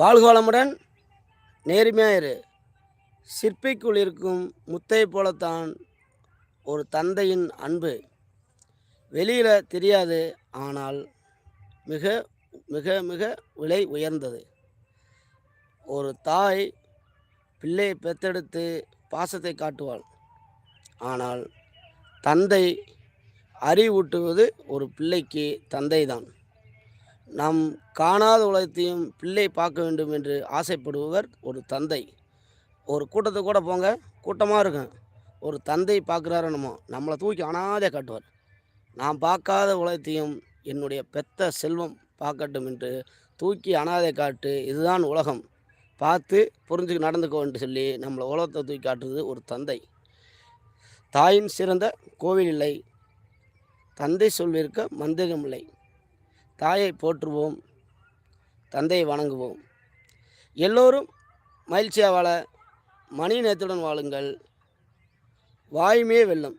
வாழ்க வளமுடன் நேர்மையாயிரு. சிற்பிக்குள் இருக்கும் முத்தை போலத்தான் ஒரு தந்தையின் அன்பு. வெளியில் தெரியாது ஆனால் மிக மிக மிக விலை உயர்ந்தது. ஒரு தாய் பிள்ளையை பெத்தெடுத்து பாசத்தை காட்டுவாள். ஆனால் தந்தை அறிவூட்டுவது ஒரு பிள்ளைக்கு தந்தைதான். நாம் காணாத உலகத்தையும் பிள்ளை பார்க்க வேண்டும் என்று ஆசைப்படுபவர் ஒரு தந்தை. ஒரு கூட்டத்தை கூட போங்க கூட்டமாக இருக்கும் ஒரு தந்தை பார்க்குறாரு நம்ம நம்மளை தூக்கி அனாதே காட்டுவார். நான் பார்க்காத உலகத்தையும் என்னுடைய பெத்த செல்வம் பார்க்கட்டும் என்று தூக்கி அனாதை காட்டு இதுதான் உலகம். பார்த்து புரிஞ்சு நடந்துக்கோ என்று சொல்லி நம்மளை உலகத்தை தூக்கி காட்டுறது ஒரு தந்தை. தாயின் சிறந்த கோவில் இல்லை. தந்தை சொல்விருக்க மந்திரம் இல்லை. தாயை போற்றுவோம் தந்தையை வணங்குவோம். எல்லோரும் மகிழ்ச்சியாக வாழ மணி நேரத்துடன் வாழுங்கள். வாயுமே வெல்லம்.